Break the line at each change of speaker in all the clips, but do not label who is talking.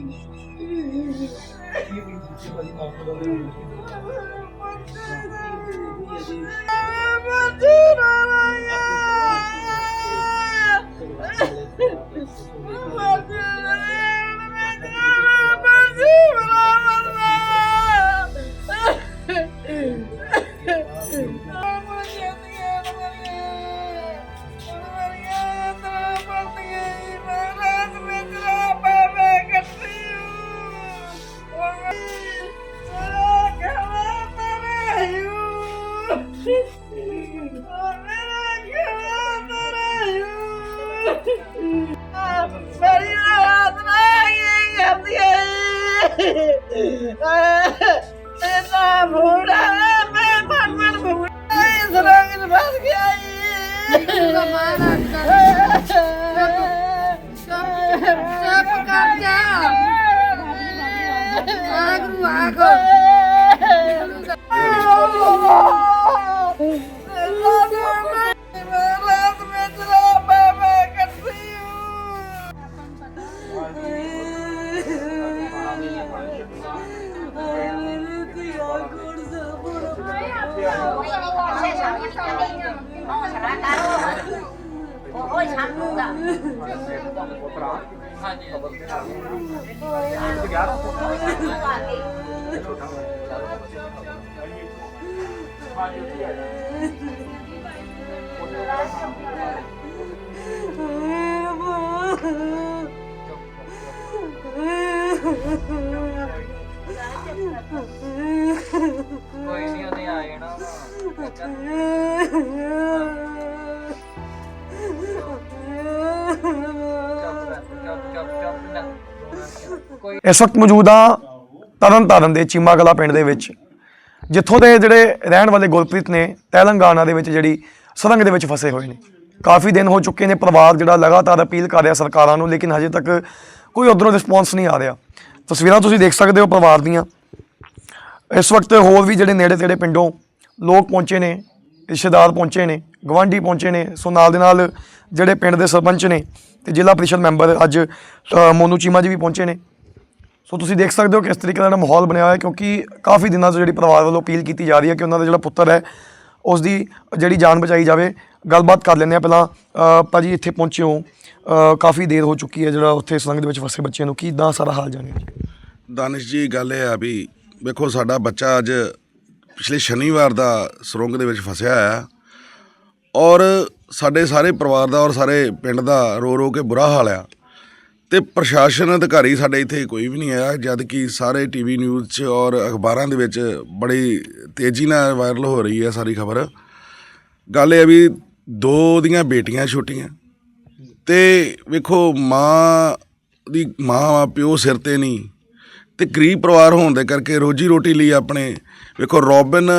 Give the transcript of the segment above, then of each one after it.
meu Madeira! ਮੇਰੀ ਰਾਤ ਨਾ ਕਰਦੀ ਹੈ ਇਹ ਤਾਂ ਮੈਂ ਮਨ ਮਨ ਬੁੜਾ ਇਸ ਰੰਗ ਚ ਫਸ ਗਿਆ
ਚੁੱਪ ਕਰ ਜਾ ਆਗੂ ਆਗੂ
我以前是
长的，我以前是干的，我的。
ਇਸ ਵਕਤ ਮੌਜੂਦ ਹਾਂ ਤਰਨ ਤਾਰਨ ਦੇ ਚੀਮਾ ਕਲਾ ਪਿੰਡ ਦੇ ਵਿੱਚ, ਜਿੱਥੋਂ ਦੇ ਜਿਹੜੇ ਰਹਿਣ ਵਾਲੇ ਗੁਰਪ੍ਰੀਤ ਨੇ ਤੇਲੰਗਾਨਾ ਦੇ ਵਿੱਚ ਜਿਹੜੀ ਸੁਰੰਗ ਦੇ ਵਿੱਚ ਫਸੇ ਹੋਏ ਨੇ। ਕਾਫੀ ਦਿਨ ਹੋ ਚੁੱਕੇ ਨੇ ਪਰਿਵਾਰ ਜਿਹੜਾ ਲਗਾਤਾਰ ਅਪੀਲ ਕਰ ਰਿਹਾ ਸਰਕਾਰਾਂ ਨੂੰ, ਲੇਕਿਨ ਹਜੇ ਤੱਕ ਕੋਈ ਉਧਰੋਂ ਰਿਸਪੌਂਸ ਨਹੀਂ ਆ ਰਿਹਾ। ਤਸਵੀਰਾਂ ਤੁਸੀਂ ਦੇਖ ਸਕਦੇ ਹੋ ਪਰਿਵਾਰ ਦੀਆਂ। ਇਸ ਵਕਤ ਹੋਰ ਵੀ ਜਿਹੜੇ ਨੇੜੇ ਤੇੜੇ ਪਿੰਡੋਂ ਲੋਕ ਪਹੁੰਚੇ ਨੇ, ਰਿਸ਼ਤੇਦਾਰ ਪਹੁੰਚੇ ਨੇ। ਗਵਾਂਢੀ ਪਹੁੰਚੇ ਨੇ। ਸੋ ਨਾਲ ਦੇ ਨਾਲ ਜਿਹੜੇ ਪਿੰਡ ਦੇ ਸਰਪੰਚ ਨੇ ਤੇ ਜ਼ਿਲ੍ਹਾ ਪ੍ਰੀਸ਼ਦ ਮੈਂਬਰ ਅੱਜ ਮੋਨੂ ਚੀਮਾ ਜੀ ਵੀ ਪਹੁੰਚੇ ਨੇ। ਸੋ ਤੁਸੀਂ ਦੇਖ ਸਕਦੇ ਹੋ ਕਿਸ ਤਰੀਕੇ ਦਾ ਜਿਹੜਾ ਮਾਹੌਲ ਬਣਿਆ ਹੋਇਆ ਕਿਉਂਕਿ ਕਾਫੀ ਦਿਨਾਂ ਤੋਂ ਜਿਹੜੀ ਪਰਿਵਾਰ ਵੱਲੋਂ ਅਪੀਲ ਕੀਤੀ ਜਾ ਰਹੀ ਹੈ ਕਿ ਉਹਨਾਂ ਦਾ ਜਿਹੜਾ ਪੁੱਤਰ ਹੈ ਉਸ ਦੀ ਜਿਹੜੀ ਜਾਨ ਬਚਾਈ ਜਾਵੇ। ਗੱਲਬਾਤ ਕਰ ਲੈਂਦੇ ਆ ਪਹਿਲਾਂ ਅ, ਭਾਜੀ ਇੱਥੇ ਪਹੁੰਚੇ ਹੋ। ਕਾਫੀ ਦੇਰ ਹੋ ਚੁੱਕੀ ਹੈ ਜਿਹੜਾ ਉੱਥੇ ਸੁਰੰਗ ਦੇ ਵਿੱਚ ਫਸੇ ਬੱਚੇ ਨੂੰ। ਕੀ ਦਾ ਸਾਰਾ ਹਾਲ ਜਾਣਿਆ ਜੀ?
ਦਾਨਿਸ਼ ਜੀ ਗੱਲ ਇਹ ਆ ਵੀ ਵੇਖੋ ਸਾਡਾ ਬੱਚਾ ਅੱਜ ਪਿਛਲੇ ਸ਼ਨੀਵਾਰ ਦਾ ਸੁਰੰਗ ਦੇ ਵਿੱਚ ਫਸਿਆ ਆ ਔਰ ਸਾਡੇ ਸਾਰੇ ਪਰਿਵਾਰ ਦਾ ਔਰ ਸਾਰੇ ਪਿੰਡ ਦਾ ਰੋ ਰੋ ਕੇ ਬੁਰਾ ਹਾਲ ਆ। ਤੇ ਪ੍ਰਸ਼ਾਸਨ ਅਧਿਕਾਰੀ ਸਾਡੇ ਇੱਥੇ ਕੋਈ ਵੀ ਨਹੀਂ ਆਇਆ ਜਦ ਕਿ ਸਾਰੇ ਟੀਵੀ ਨਿਊਜ਼ 'ਚ ਔਰ ਅਖਬਾਰਾਂ ਦੇ ਵਿੱਚ ਬੜੀ ਤੇਜ਼ੀ ਨਾਲ ਵਾਇਰਲ ਹੋ ਰਹੀ ਹੈ ਸਾਰੀ ਖਬਰ। ਗੱਲ ਇਹ ਵੀ ਦੋ ਦੀਆਂ ਬੇਟੀਆਂ ਛੋਟੀਆਂ। ਤੇ ਵੇਖੋ ਮਾਂ ਦੀ ਮਾਂ ਪਿਓ ਸਿਰ ਤੇ ਨਹੀਂ ਤੇ ਗਰੀਬ ਪਰਿਵਾਰ ਹੋਣ ਦੇ ਕਰਕੇ ਰੋਜੀ ਰੋਟੀ ਲਈ ਆਪਣੇ, ਵੇਖੋ ਰੋਬਿਨ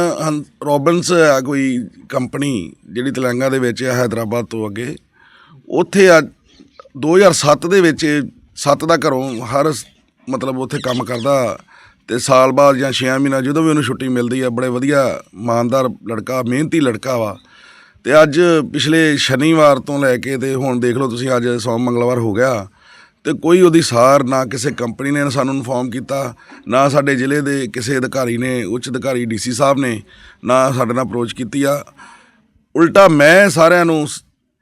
ਰੋਬਿਨਸ ਆ ਕੋਈ ਕੰਪਨੀ ਜਿਹੜੀ ਤੇਲੰਗਾ ਦੇ ਵਿੱਚ ਹੈ ਹైదరాబాద్ ਤੋਂ ਅੱਗੇ। ਉੱਥੇ ਆ 2007 ਦੇ ਵਿੱਚ ਸੱਤ ਦਾ ਘਰੋਂ ਹਰ ਮਤਲਬ ਉੱਥੇ ਕੰਮ ਕਰਦਾ ਤੇ ਸਾਲ ਬਾਅਦ ਜਾਂ 6 ਮਹੀਨਾ ਜਦੋਂ ਵੀ ਉਹਨੂੰ ਛੁੱਟੀ ਮਿਲਦੀ ਆ, ਬੜੇ ਵਧੀਆ ਇਮਾਨਦਾਰ ਲੜਕਾ, ਮਿਹਨਤੀ ਲੜਕਾ ਵਾ। ਤੇ ਅੱਜ ਪਿਛਲੇ ਸ਼ਨੀਵਾਰ ਤੋਂ ਲੈ ਕੇ ਤੇ ਹੁਣ ਦੇਖ ਲਓ ਤੁਸੀਂ ਅੱਜ ਸੋਮ ਮੰਗਲਵਾਰ ਹੋ ਗਿਆ। ਤੇ ਕੋਈ ਉਹਦੀ ਸਾਰ ਨਾ ਕਿਸੇ ਕੰਪਨੀ ਨੇ ਸਾਨੂੰ ਇਨਫੋਰਮ ਕੀਤਾ, ਨਾ ਸਾਡੇ ਜ਼ਿਲ੍ਹੇ ਦੇ ਕਿਸੇ ਅਧਿਕਾਰੀ ਨੇ, ਉੱਚ ਅਧਿਕਾਰੀ ਡੀਸੀ ਸਾਹਿਬ ਨੇ, ਨਾ ਸਾਡੇ ਨਾਲ ਅਪਰੋਚ ਕੀਤੀ ਆ। ਉਲਟਾ ਮੈਂ ਸਾਰਿਆਂ ਨੂੰ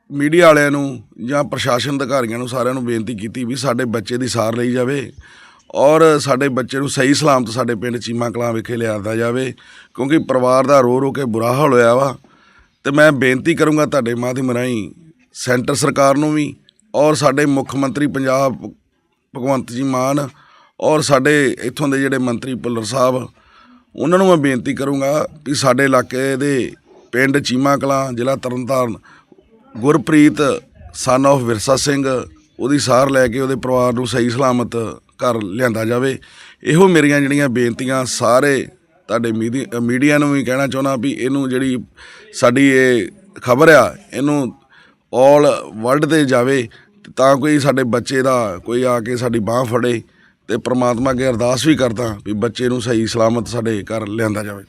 ਮੀਡੀਆ ਵਾਲਿਆਂ ਨੂੰ ਜਾਂ ਪ੍ਰਸ਼ਾਸਨ ਅਧਿਕਾਰੀਆਂ ਨੂੰ ਸਾਰਿਆਂ ਨੂੰ ਬੇਨਤੀ ਕੀਤੀ ਵੀ ਸਾਡੇ ਬੱਚੇ ਦੀ ਸਾਰ ਲਈ ਜਾਵੇ ਔਰ ਸਾਡੇ ਬੱਚੇ ਨੂੰ ਸਹੀ ਸਲਾਮਤ ਸਾਡੇ ਪਿੰਡ ਚੀਮਾ ਕਲਾਂ ਵਿਖੇ ਲਿਆਂਦਾ ਜਾਵੇ, ਕਿਉਂਕਿ ਪਰਿਵਾਰ ਦਾ ਰੋ ਰੋ ਕੇ ਬੁਰਾ ਹਾਲ ਹੋਇਆ ਵਾ। ਤੇ ਮੈਂ ਬੇਨਤੀ ਕਰੂੰਗਾ ਤੁਹਾਡੇ ਮਾਧਿਅਮ ਰਾਹੀਂ ਸੈਂਟਰ ਸਰਕਾਰ ਨੂੰ ਵੀ ਔਰ ਸਾਡੇ ਮੁੱਖ ਮੰਤਰੀ ਪੰਜਾਬ ਭਗਵੰਤ ਜੀ ਮਾਨ ਔਰ ਸਾਡੇ ਇੱਥੋਂ ਦੇ ਜਿਹੜੇ ਮੰਤਰੀ ਭੁੱਲਰ ਸਾਹਿਬ, ਉਹਨਾਂ ਨੂੰ ਮੈਂ ਬੇਨਤੀ ਕਰੂੰਗਾ ਕਿ ਸਾਡੇ ਇਲਾਕੇ ਦੇ ਪਿੰਡ ਚੀਮਾ ਕਲਾਂ ਜ਼ਿਲ੍ਹਾ ਤਰਨਤਾਰਨ, ਗੁਰਪ੍ਰੀਤ ਸਨ of ਵਿਰਸਾ ਸਿੰਘ, ਉਹਦੀ ਸਾਰ ਲੈ ਕੇ ਉਹਦੇ ਪਰਿਵਾਰ ਨੂੰ ਸਹੀ ਸਲਾਮਤ ਘਰ ਲਿਆਂਦਾ ਜਾਵੇ। ਇਹੋ ਮੇਰੀਆਂ ਜਿਹੜੀਆਂ ਬੇਨਤੀਆਂ ਸਾਰੇ ਤੁਹਾਡੇ ਮੀਡੀ- ਮੀਡੀਆ ਨੂੰ ਵੀ ਕਹਿਣਾ ਚਾਹੁੰਦਾ ਵੀ ਇਹਨੂੰ ਜਿਹੜੀ ਸਾਡੀ ਇਹ ਖਬਰ ਆ, ਇਹਨੂੰ ਆਲ ਵਰਲਡ ਤੇ ਜਾਵੇ ਤੇ ਕੋਈ ਸਾਡੇ ਬੱਚੇ ਦਾ ਕੋਈ ਆ ਕੇ ਸਾਡੀ ਬਾਹ ਫੜੇ ਤੇ ਪ੍ਰਮਾਤਮਾ ਅੱਗੇ ਅਰਦਾਸ ਵੀ ਕਰਦਾ ਵੀ ਬੱਚੇ ਨੂੰ ਸਹੀ ਸਲਾਮਤ ਸਾਡੇ ਘਰ ਲਿਆਂਦਾ ਜਾਵੇ।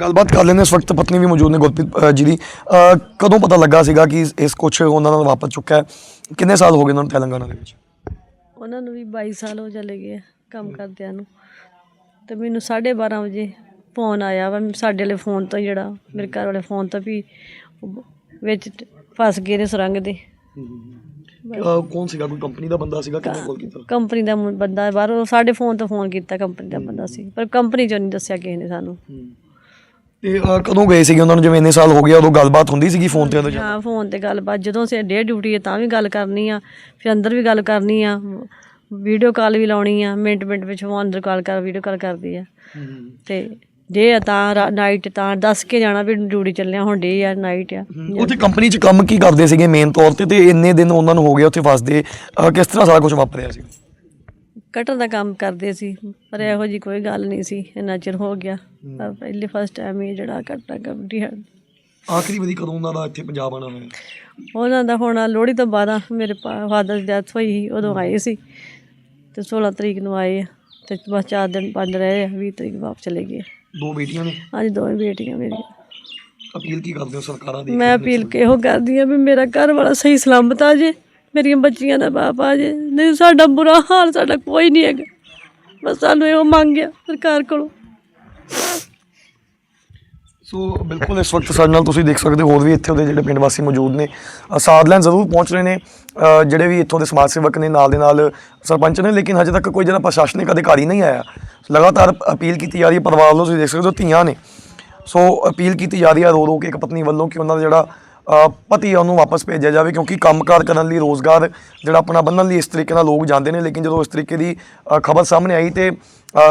ਗੱਲਬਾਤ ਕਰ ਲੈਂਦੇ ਇਸ ਵਕਤ ਪਤਨੀ ਵੀ ਮੌਜੂਦ ਨੇ ਗੁਰਪ੍ਰੀਤ ਜੀ ਦੀ। ਕਦੋਂ ਪਤਾ ਲੱਗਾ ਸੀਗਾ ਕਿ ਇਸ ਕੁਛ ਉਹਨਾਂ ਨਾਲ ਵਾਪਸ ਚੁੱਕਾ ਹੈ? ਕਿੰਨੇ ਸਾਲ ਹੋ ਗਏ ਉਹਨਾਂ ਨੂੰ ਤੇਲੰਗਾਨਾ ਦੇ ਵਿੱਚ?
ਉਹਨਾਂ ਨੂੰ ਵੀ 22 ਸਾਲ ਹੋ ਚਲੇ ਗਏ ਆ ਕੰਮ ਕਰਦਿਆਂ ਨੂੰ। ਤੇ ਮੈਨੂੰ 12:30 ਵਜੇ ਫੋਨ ਆਇਆ ਵਾ ਸਾਡੇ ਵਾਲੇ ਫੋਨ ਤੋਂ ਜਿਹੜਾ ਮੇਰੇ ਘਰ ਵਾਲੇ ਫੋਨ ਤੋਂ ਵੀ ਵਿੱਚ ਫਸ ਗਏ ਨੇ ਸੁਰੰਗ ਦੇ।
ਅਹ ਕੌਣ ਸੀਗਾ? ਕੋਈ ਕੰਪਨੀ ਦਾ ਬੰਦਾ ਸੀਗਾ? ਕਿਹਨੇ ਕਾਲ ਕੀਤਾ?
ਕੰਪਨੀ ਦਾ ਮੁੰ- ਬੰਦਾ ਬਾਹਰੋਂ ਸਾਡੇ ਫੋਨ ਤੋਂ ਫੋਨ ਕੀਤਾ ਕੰਪਨੀ ਦਾ ਬੰਦਾ ਸੀ। ਪਰ ਕੰਪਨੀ ਚੋਂ ਨਹੀਂ ਦੱਸਿਆ ਕਿਸੇ ਨੇ ਸਾਨੂੰ।
ਤੇ ਅਹ ਕਦੋਂ ਗਏ ਸੀਗੇ? ਉਹਨਾਂ ਨੂੰ ਜਿਵੇਂ ਇੰਨੇ ਸਾਲ ਹੋ ਗਏ ਉਦੋਂ ਗੱਲਬਾਤ ਹੁੰਦੀ ਸੀਗੀ ਫੋਨ ਤੇ ਉਦੋਂ ਜਾਂ-
ਹਾਂ ਫੋਨ ਤੇ ਗੱਲਬਾਤ। ਜਦੋਂ ਸੇ ਡੇ ਡਿਊਟੀ ਹੈ ਤਾਂ ਵੀ ਗੱਲ ਕਰਨੀ ਆ ਫਿਰ ਅੰਦਰ ਵੀ ਗੱਲ ਕਰਨੀ ਆ ਵੀਡੀਓ ਕਾਲ ਵੀ ਲਾਉਣੀ ਆ ਮਿੰਟ ਮਿੰਟ ਵਿੱਚ ਉਹ ਅੰਦਰ ਕਾਲ ਕਰ ਵੀਡੀਓ ਕਾਲ ਕਰਦੀ ਆ। ਤੇ ਜੇ ਆ ਤਾਂ ਨਾਈਟ ਤਾਂ ਦੱਸ ਕੇ ਜਾਣਾ ਵੀ ਡਿਊਟੀ ਚੱਲਿਆ ਹੁਣ ਡੇ ਆ ਨਾਈਟ ਆ।
ਉੱਥੇ ਕੰਪਨੀ 'ਚ ਕੰਮ ਕੀ ਕਰਦੇ ਸੀਗੇ ਮੇਨ ਤੌਰ ਤੇ? ਤੇ ਇੰਨੇ ਦਿਨ ਉਹਨਾਂ ਨੂੰ ਹੋ ਗਏ ਉੱਥੇ ਫਸਦੇ। ਕਿਸ ਤਰ੍ਹਾਂ ਸਾਰਾ ਕੁਝ ਵਾਪਰਿਆ ਸੀ?
ਕਟਰ ਦਾ ਕੰਮ ਕਰਦੇ ਸੀ ਪਰ ਇਹੋ ਜੀ ਕੋਈ ਗੱਲ ਨਹੀਂ ਸੀ ਇੰਨਾ ਚਿਰ ਹੋ ਗਿਆ। ਪਰ ਪਹਿਲੇ ਫਸਟ ਟਾਈਮ ਇਹ ਜਿਹੜਾ ਕਟਰ ਕਬੱਡੀ ਹੈ
ਆਖਰੀ ਵਾਰੀ ਕਦੋਂ ਉਹਨਾਂ ਦਾ ਇੱਥੇ ਪੰਜਾਬ ਆਣਾ ਹੋਇਆ?
ਉਹਨਾਂ ਦਾ ਹੁਣ ਲੋਹੜੀ ਤੋਂ ਬਾਅਦ ਮੇਰੇ ਫਾਦਰ ਦੀ ਡੈਥ ਹੋਈ ਸੀ ਉਦੋਂ ਆਏ ਸੀ। ਤੇ 16 ਤਰੀਕ ਨੂੰ ਆਏ ਤੇ ਬਸ ਚਾਰ ਦਿਨ ਪੰਜ ਰਹੇ ਆ 20 ਤਰੀਕ ਵਾਪਸ ਚਲੇ ਗਏ।
ਦੋ ਬੇਟੀਆਂ ਨੇ?
ਅੱਜ ਦੋਵੇਂ ਬੇਟੀਆਂ ਮੇਰੀਆਂ।
ਅਪੀਲ ਕੀ ਕਰਦੇ ਹੋ ਸਰਕਾਰਾਂ ਦੀ
ਮੈਂ ਅਪੀਲ ਕਿ ਇਹੋ ਕਰਦੀ ਆ ਵੀ ਮੇਰਾ ਘਰ ਵਾਲਾ ਸਹੀ ਸਲਾਮਤ ਆ ਜੇ ਮੇਰੀਆਂ ਬੱਚੀਆਂ ਦਾ ਬਾਪ ਆ ਜੇ। ਨਹੀਂ ਸਾਡਾ ਬੁਰਾ ਹਾਲ ਸਾਡਾ ਕੋਈ ਨਹੀਂ ਹੈਗਾ। ਬਸ ਸਾਨੂੰ ਇਹੋ ਮੰਗਿਆ ਸਰਕਾਰ ਕੋਲੋਂ।
ਸੋ ਬਿਲਕੁਲ ਇਸ ਵਕਤ ਸਾਡੇ ਨਾਲ ਤੁਸੀਂ ਦੇਖ ਸਕਦੇ ਹੋ, ਹੋਰ ਵੀ ਇੱਥੇ ਉਹਦੇ ਜਿਹੜੇ ਪਿੰਡ ਵਾਸੀ ਮੌਜੂਦ ਨੇ। ਸਾਧ ਲੈਣ ਜ਼ਰੂਰ ਪਹੁੰਚ ਰਹੇ ਨੇ। ਜਿਹੜੇ ਵੀ ਇੱਥੋਂ ਦੇ ਸਮਾਜ ਸੇਵਕ ਨੇ, ਨਾਲ ਦੇ ਨਾਲ ਸਰਪੰਚ ਨੇ, ਲੇਕਿਨ ਹਜੇ ਤੱਕ ਕੋਈ ਜਿਹੜਾ ਪ੍ਰਸ਼ਾਸਨਿਕ ਅਧਿਕਾਰੀ ਨਹੀਂ ਆਇਆ। ਲਗਾਤਾਰ ਅਪੀਲ ਕੀਤੀ ਜਾ ਰਹੀ ਹੈ, ਪਰਿਵਾਰ ਵੱਲੋਂ ਤੁਸੀਂ ਦੇਖ ਸਕਦੇ ਹੋ, ਧੀਆਂ ਨੇ। ਸੋ ਅਪੀਲ ਕੀਤੀ ਜਾ ਰਹੀ ਹੈ ਰੋ ਰੋ ਕੇ ਇੱਕ ਪਤਨੀ ਵੱਲੋਂ ਕਿ ਉਹਨਾਂ ਦਾ ਜਿਹੜਾ ਪਤੀ ਆ ਉਹਨੂੰ ਵਾਪਸ ਭੇਜਿਆ ਜਾਵੇ ਕਿਉਂਕਿ ਕੰਮਕਾਰ ਕਰਨ ਲਈ ਰੋਜ਼ਗਾਰ ਜਿਹੜਾ ਆਪਣਾ ਬੰਨਣ ਲਈ ਇਸ ਤਰੀਕੇ ਨਾਲ ਲੋਕ ਜਾਂਦੇ ਨੇ ਲੇਕਿਨ ਜਦੋਂ ਇਸ ਤਰੀਕੇ ਦੀ ਖਬਰ ਸਾਹਮਣੇ ਆਈ ਤੇ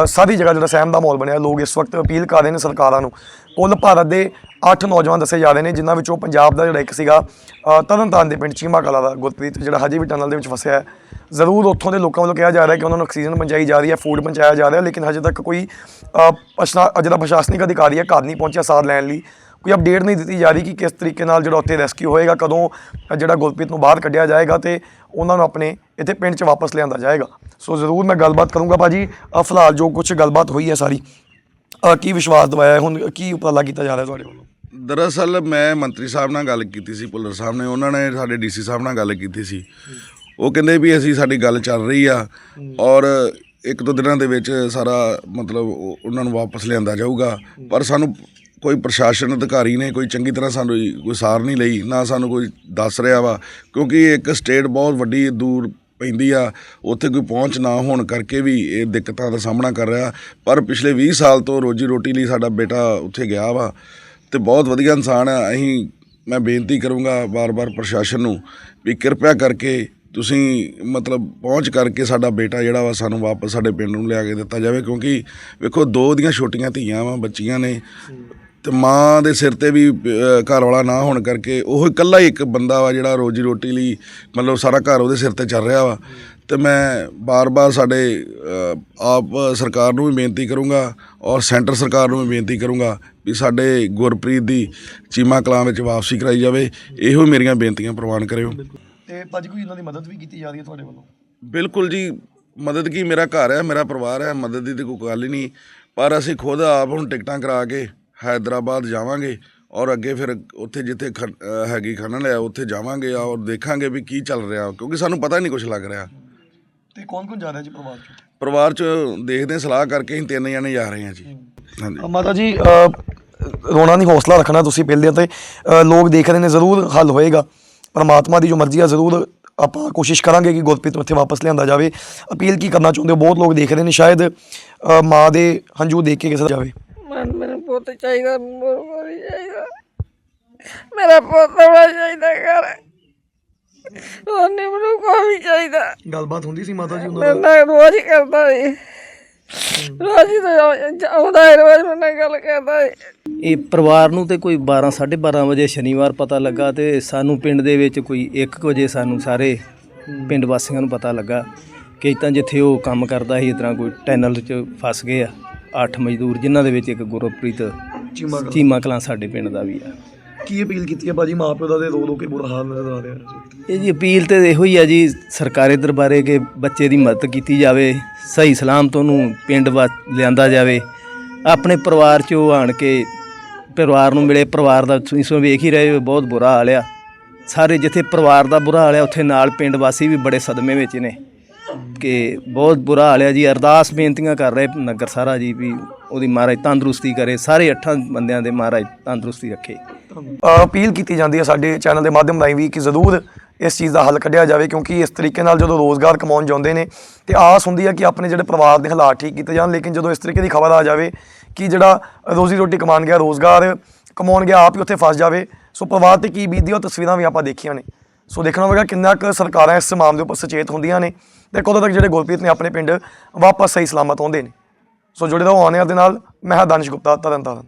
ਸਾਰੀ ਜਗ੍ਹਾ ਜਿਹੜਾ ਸਹਿਮ ਦਾ ਮਾਹੌਲ ਬਣਿਆ ਲੋਕ ਇਸ ਵਕਤ ਅਪੀਲ ਕਰ ਰਹੇ ਨੇ ਸਰਕਾਰਾਂ ਨੂੰ। ਕੁੱਲ ਭਾਰਤ ਦੇ 8 ਨੌਜਵਾਨ ਦੱਸੇ ਜਾ ਰਹੇ ਨੇ ਜਿਨ੍ਹਾਂ ਵਿੱਚੋਂ ਪੰਜਾਬ ਦਾ ਜਿਹੜਾ ਇੱਕ ਸੀਗਾ ਅ, ਤਰਨਤਾਰਨ ਦੇ ਪਿੰਡ ਚੀਮਾ ਕਲਾ ਦਾ ਗੁਰਪ੍ਰੀਤ ਜਿਹੜਾ ਹਜੇ ਵੀ ਟਨਲ ਦੇ ਵਿੱਚ ਫਸਿਆ ਹੈ। ਜ਼ਰੂਰ ਉੱਥੋਂ ਦੇ ਲੋਕਾਂ ਵੱਲੋਂ ਕਿਹਾ ਜਾ ਰਿਹਾ ਕਿ ਉਹਨਾਂ ਨੂੰ ਆਕਸੀਜਨ ਪਹੁੰਚਾਈ ਜਾ ਰਹੀ ਹੈ ਫੂਡ ਪਹੁੰਚਾਇਆ ਜਾ ਰਿਹਾ ਲੇਕਿਨ ਹਜੇ ਤੱਕ ਕੋਈ ਅ, ਜਿਹੜਾ ਪ੍ਰਸ਼ਾਸਨਿਕ ਅਧਿਕਾਰੀ ਹੈ ਘਰ ਨਹੀਂ ਪਹੁੰਚਿਆ ਸਾਰ ਲੈਣ ਲਈ। ਕੋਈ ਅਪਡੇਟ ਨਹੀਂ ਦਿੱਤੀ ਜਾ ਰਹੀ ਕਿ ਕਿਸ ਤਰੀਕੇ ਨਾਲ ਜਿਹੜਾ ਉੱਥੇ ਰੈਸਕਿਊ ਹੋਏਗਾ ਕਦੋਂ ਜਿਹੜਾ ਗੁਰਪ੍ਰੀਤ ਨੂੰ ਬਾਹਰ ਕੱਢਿਆ ਜਾਏਗਾ ਤੇ ਉਹਨਾਂ ਨੂੰ ਆਪਣੇ ਇੱਥੇ ਪਿੰਡ 'ਚ ਵਾਪਸ ਲਿਆਂਦਾ ਜਾਏਗਾ। ਸੋ ਜ਼ਰੂਰ ਮੈਂ ਗੱਲਬਾਤ ਕਰੂੰਗਾ ਭਾਜੀ। ਅ, ਫਿਲਹਾਲ ਜੋ ਕੁਝ ਗੱਲਬਾਤ ਹੋਈ ਹੈ ਸਾਰੀ ਕੀ ਵਿਸ਼ਵਾਸ ਦਵਾਇਆ ਹੁਣ ਕੀ ਉਪਰਾਲਾ ਕੀਤਾ ਜਾ ਰਿਹਾ ਤੁਹਾਡੇ ਵੱਲੋਂ?
ਦਰਅਸਲ ਮੈਂ ਮੰਤਰੀ ਸਾਹਿਬ ਨਾਲ ਗੱਲ ਕੀਤੀ ਸੀ ਭੁੱਲਰ ਸਾਹਿਬ ਨੇ ਉਹਨਾਂ ਨੇ ਸਾਡੇ ਡੀਸੀ ਸਾਹਿਬ ਨਾਲ ਗੱਲ ਕੀਤੀ ਸੀ। ਉਹ ਕਹਿੰਦੇ ਵੀ ਅਸੀਂ ਸਾਡੀ ਗੱਲ ਚੱਲ ਰਹੀ ਆ ਔਰ ਇੱਕ ਦੋ ਦਿਨਾਂ ਦੇ ਵਿੱਚ ਸਾਰਾ ਮਤਲਬ ਉਹਨਾਂ ਨੂੰ ਵਾਪਸ ਲਿਆਂਦਾ ਜਾਊਗਾ। ਪਰ ਸਾਨੂੰ ਕੋਈ ਪ੍ਰਸ਼ਾਸਨ ਅਧਿਕਾਰੀ ਨੇ ਕੋਈ ਚੰਗੀ ਤਰ੍ਹਾਂ ਸਾਨੂੰ ਕੋਈ ਸਾਰ ਨਹੀਂ ਲਈ, ਨਾ ਸਾਨੂੰ ਕੋਈ ਦੱਸ ਰਿਹਾ ਵਾ, ਕਿਉਂਕਿ ਇੱਕ ਸਟੇਟ ਬਹੁਤ ਵੱਡੀ ਦੂਰ ਪੈਂਦੀ ਆ, ਉੱਥੇ ਕੋਈ ਪਹੁੰਚ ਨਾ ਹੋਣ ਕਰਕੇ ਵੀ ਇਹ ਦਿੱਕਤਾਂ ਦਾ ਸਾਹਮਣਾ ਕਰ ਰਿਹਾ। ਪਰ ਪਿਛਲੇ 20 ਸਾਲ ਤੋਂ ਰੋਜੀ ਰੋਟੀ ਲਈ ਸਾਡਾ ਬੇਟਾ ਉੱਥੇ ਗਿਆ ਵਾ, ਤੇ ਬਹੁਤ ਵਧੀਆ ਇਨਸਾਨ ਆ। ਅਸੀਂ, ਮੈਂ ਬੇਨਤੀ ਕਰੂੰਗਾ ਬਾਰ-ਬਾਰ ਪ੍ਰਸ਼ਾਸਨ ਨੂੰ ਵੀ ਕਿਰਪਾ ਕਰਕੇ ਤੁਸੀਂ ਮਤਲਬ ਪਹੁੰਚ ਕਰਕੇ ਸਾਡਾ ਬੇਟਾ ਜਿਹੜਾ ਵਾ ਸਾਨੂੰ ਵਾਪਸ ਸਾਡੇ ਪਿੰਡ ਨੂੰ ਲਿਆ ਕੇ ਦਿੱਤਾ ਜਾਵੇ, ਕਿਉਂਕਿ ਵੇਖੋ ਦੋ ਦੀਆਂ ਛੋਟੀਆਂ ਧੀਆਂ ਵਾ, ਬੱਚੀਆਂ ਨੇ। ਤੇ ਮਾਂ ਦੇ ਸਿਰ ਤੇ ਵੀ ਘਰ ਵਾਲਾ ਨਾ ਹੋਣ ਕਰਕੇ ਉਹ ਇਕੱਲਾ ਹੀ ਇੱਕ ਬੰਦਾ ਵਾ ਜਿਹੜਾ ਰੋਜੀ ਰੋਟੀ ਲਈ ਮਤਲਬ ਸਾਰਾ ਘਰ ਉਹਦੇ ਸਿਰ ਤੇ ਚੱਲ ਰਿਹਾ ਵਾ। ਤੇ ਮੈਂ ਬਾਰ-ਬਾਰ ਸਾਡੇ ਆਪ ਸਰਕਾਰ ਨੂੰ ਵੀ ਬੇਨਤੀ ਕਰੂੰਗਾ ਔਰ ਸੈਂਟਰ ਸਰਕਾਰ ਨੂੰ ਵੀ ਬੇਨਤੀ ਕਰੂੰਗਾ ਵੀ ਸਾਡੇ ਗੁਰਪ੍ਰੀਤ ਦੀ ਚੀਮਾ ਕਲਾਂ ਵਿੱਚ ਵਾਪਸੀ ਕਰਾਈ ਜਾਵੇ। ਇਹੋ ਮੇਰੀਆਂ ਬੇਨਤੀਆਂ ਪ੍ਰਵਾਨ ਕਰਿਓ।
ਤੇ ਭਾਜੀ ਕੋਈ ਇਹਨਾਂ ਦੀ ਮਦਦ ਵੀ ਕੀਤੀ ਜਾ ਰਹੀ ਹੈ ਤੁਹਾਡੇ ਵੱਲੋਂ?
ਬਿਲਕੁਲ ਜੀ ਮਦਦ ਕੀ? ਮੇਰਾ ਘਰ ਹੈ ਮੇਰਾ ਪਰਿਵਾਰ ਹੈ ਮਦਦ ਦੀ ਤੇ ਕੋਈ ਗੱਲ ਹੀ ਨਹੀਂ। ਪਰ ਅਸੀਂ ਖੁਦ ਆਪ ਹੁਣ ਟਿਕਟਾਂ ਕਰਾ ਕੇ ਹੈਦਰਾਬਾਦ ਜਾਵਾਂਗੇ ਔਰ ਅੱਗੇ ਫਿਰ ਉੱਥੇ ਜਿੱਥੇ ਹੈਗੀ ਖਨਨ ਹੈ ਉੱਥੇ ਜਾਵਾਂਗੇ ਔਰ ਦੇਖਾਂਗੇ ਵੀ ਕੀ ਚੱਲ ਰਿਹਾ ਕਿਉਂਕਿ ਸਾਨੂੰ ਪਤਾ ਹੀ ਨਹੀਂ ਕੁਝ ਲੱਗ ਰਿਹਾ।
ਤੇ ਕੌਣ ਕੌਣ ਜਾ ਰਿਹਾ ਜੀ ਪਰਿਵਾਰ ਚ?
ਪਰਿਵਾਰ ਚ ਦੇਖਦੇ ਹਾਂ, ਸਲਾਹ ਕਰਕੇ ਅਸੀਂ ਤਿੰਨ ਜਣੇ ਜਾ ਰਹੇ ਹਾਂ ਜੀ। ਹਾਂਜੀ।
ਮਾਤਾ ਜੀ ਰੋਣਾ ਨਹੀਂ ਹੌਸਲਾ ਰੱਖਣਾ ਤੁਸੀਂ ਪਹਿਲੇ ਤੇ ਲੋਕ ਦੇਖ ਰਹੇ ਨੇ ਜ਼ਰੂਰ ਹੱਲ ਹੋਏਗਾ। ਪਰਮਾਤਮਾ ਦੀ ਜੋ ਮਰਜ਼ੀ ਆ ਜ਼ਰੂਰ ਆਪਾਂ ਕੋਸ਼ਿਸ਼ ਕਰਾਂਗੇ ਕਿ ਗੁਰਪ੍ਰੀਤ ਨੂੰ ਇੱਥੇ ਵਾਪਸ ਲਿਆਂਦਾ ਜਾਵੇ। ਅਪੀਲ ਕੀ ਕਰਨਾ ਚਾਹੁੰਦੇ ਹੋ? ਬਹੁਤ ਲੋਕ ਦੇਖ ਰਹੇ ਨੇ ਸ਼ਾਇਦ ਮਾਂ ਦੇ ਹੰਝੂ ਦੇਖ ਕੇ ਕਿਸੇ ਜਾਵੇ।
ਪੁੱਤ ਚਾਹੀਦਾ ਮੈਨੂੰ ਚਾਹੀਦਾ। ਮੇਰਾ ਪੁੱਤ ਹੋਣਾ ਚਾਹੀਦਾ ਘਰ। ਉਹਨੇ ਮੈਨੂੰ ਕੋਈ ਵੀ ਚਾਹੀਦਾ।
ਗੱਲਬਾਤ ਹੁੰਦੀ ਸੀ ਮਾਤਾ ਜੀ
ਮੇਰੇ ਨਾਲ? ਰੋਜ਼ ਹੀ ਕਰਦਾ ਏ ਰੋਜ਼ ਹੀ ਤਾਂ ਆਉਂਦਾ ਹੈ ਰੋਜ਼ ਮੇਰੇ ਨਾਲ ਗੱਲ ਕਰਦਾ ਏ
ਇਹ ਪਰਿਵਾਰ ਨੂੰ ਤੇ ਕੋਈ 12 12:30 ਵਜੇ ਸ਼ਨੀਵਾਰ ਪਤਾ ਲੱਗਾ ਤੇ ਸਾਨੂੰ ਪਿੰਡ ਦੇ ਵਿੱਚ ਕੋਈ 1 ਵਜੇ ਸਾਨੂੰ ਸਾਰੇ ਪਿੰਡ ਵਾਸੀਆਂ ਨੂੰ ਪਤਾ ਲੱਗਾ ਕਿ ਤਾਂ ਜਿੱਥੇ ਉਹ ਕੰਮ ਕਰਦਾ ਸੀ ਇਸ ਤਰ੍ਹਾਂ ਕੋਈ ਟਨਲ 'ਚ ਫਸ ਗਏ ਆ। ਅੱਠ ਮਜ਼ਦੂਰ ਜਿਨ੍ਹਾਂ ਦੇ ਵਿੱਚ ਇੱਕ ਗੁਰਪ੍ਰੀਤ
ਚੀਮਾ ਕਲਾਂ।
ਚੀਮਾ ਕਲਾਂ ਸਾਡੇ ਪਿੰਡ ਦਾ ਵੀ ਆ।
ਕੀ ਅਪੀਲ ਕੀਤੀ ਹੈ ਭਾਜੀ ਮਾਂ ਪਿਓ ਦਾ ਤੇ ਰੋ ਰੋ ਕੇ ਬੁਰਾ ਹਾਲ ਨਜ਼ਰ ਆ ਰਿਹਾ ਹੈ
ਇਹ ਜੀ ਅਪੀਲ ਤੇ ਇਹੋ ਹੀ ਆ ਜੀ ਸਰਕਾਰੀ ਦਰਬਾਰੇ ਕਿ ਬੱਚੇ ਦੀ ਮਦਦ ਕੀਤੀ ਜਾਵੇ ਸਹੀ ਸਲਾਮਤ ਉਹਨੂੰ ਪਿੰਡ ਵਾ ਲਿਆਂਦਾ ਜਾਵੇ। ਆਪਣੇ ਪਰਿਵਾਰ 'ਚ ਉਹ ਆਣ ਕੇ ਪਰਿਵਾਰ ਨੂੰ ਮਿਲੇ ਪਰਿਵਾਰ ਦਾ ਤੁਸੀਂ ਸੋ ਵੇਖ ਹੀ ਰਹੇ ਹੋ ਬਹੁਤ ਬੁਰਾ ਹਾਲ ਆ। ਸਾਰੇ ਜਿੱਥੇ ਪਰਿਵਾਰ ਦਾ ਬੁਰਾ ਹਾਲ ਆ ਉੱਥੇ ਨਾਲ ਪਿੰਡ ਵਾਸੀ ਵੀ ਬੜੇ ਸਦਮੇ ਵਿੱਚ ਨੇ। ਕਿ ਬਹੁਤ ਬੁਰਾ ਹਾਲ ਹੈ ਜੀ। ਅਰਦਾਸ ਬੇਨਤੀਆਂ ਕਰ ਰਹੇ ਨਗਰ ਸਾਰਾ ਜੀ ਵੀ ਉਹਦੀ ਮਹਾਰਾਜ ਤੰਦਰੁਸਤੀ ਕਰੇ। ਸਾਰੇ ਅੱਠਾਂ ਬੰਦਿਆਂ ਦੇ ਮਹਾਰਾਜ ਤੰਦਰੁਸਤੀ ਰੱਖੇ।
ਅਪੀਲ ਕੀਤੀ ਜਾਂਦੀ ਹੈ ਸਾਡੇ ਚੈਨਲ ਦੇ ਮਾਧਿਅਮ ਰਾਹੀਂ ਵੀ ਕਿ ਜ਼ਰੂਰ ਇਸ ਚੀਜ਼ ਦਾ ਹੱਲ ਕੱਢਿਆ ਜਾਵੇ ਕਿਉਂਕਿ ਇਸ ਤਰੀਕੇ ਨਾਲ ਜਦੋਂ ਰੋਜ਼ਗਾਰ ਕਮਾਉਣ ਜਾਂਦੇ ਨੇ ਤੇ ਆਸ ਹੁੰਦੀ ਹੈ ਕਿ ਆਪਣੇ ਜਿਹੜੇ ਪਰਿਵਾਰ ਦੇ ਹਾਲਾਤ ਠੀਕ ਕੀਤੇ ਜਾਣ, ਲੇਕਿਨ ਜਦੋਂ ਇਸ ਤਰੀਕੇ ਦੀ ਖਬਰ ਆ ਜਾਵੇ ਕਿ ਜਿਹੜਾ ਰੋਜ਼ੀ ਰੋਟੀ ਕਮਾਉਣ ਗਿਆ, ਰੋਜ਼ਗਾਰ ਕਮਾਉਣ ਗਿਆ, ਆਪ ਹੀ ਉੱਥੇ ਫਸ ਜਾਵੇ, ਸੋ ਪਰਿਵਾਰ ਤੇ ਕੀ ਬੀਤਦੀ ਉਹ ਤਸਵੀਰਾਂ ਵੀ ਆਪਾਂ ਦੇਖੀਆਂ ਨੇ। ਸੋ ਦੇਖਣਾ ਹੋਵੇਗਾ ਕਿੰਨਾ ਕੁ ਸਰਕਾਰਾਂ ਇਸ ਮਾਮਲੇ ਉੱਪਰ ਸੁਚੇਤ ਹੁੰਦੀਆਂ ਨੇ ਤੇ ਕਦੋਂ ਤੱਕ ਜਿਹੜੇ ਗੁਰਪ੍ਰੀਤ ਨੇ ਆਪਣੇ ਪਿੰਡ ਵਾਪਸ ਸਹੀ ਸਲਾਮਤ ਆਉਂਦੇ ਨੇ। ਸੋ ਜੁੜੇ ਰਹੋ ਆਉਣ ਦੇ ਨਾਲ, ਮੈਂ ਹਾਂ ਦਾਨਿਸ਼ ਗੁਪਤਾ ਤਰਨਤਾਰਨ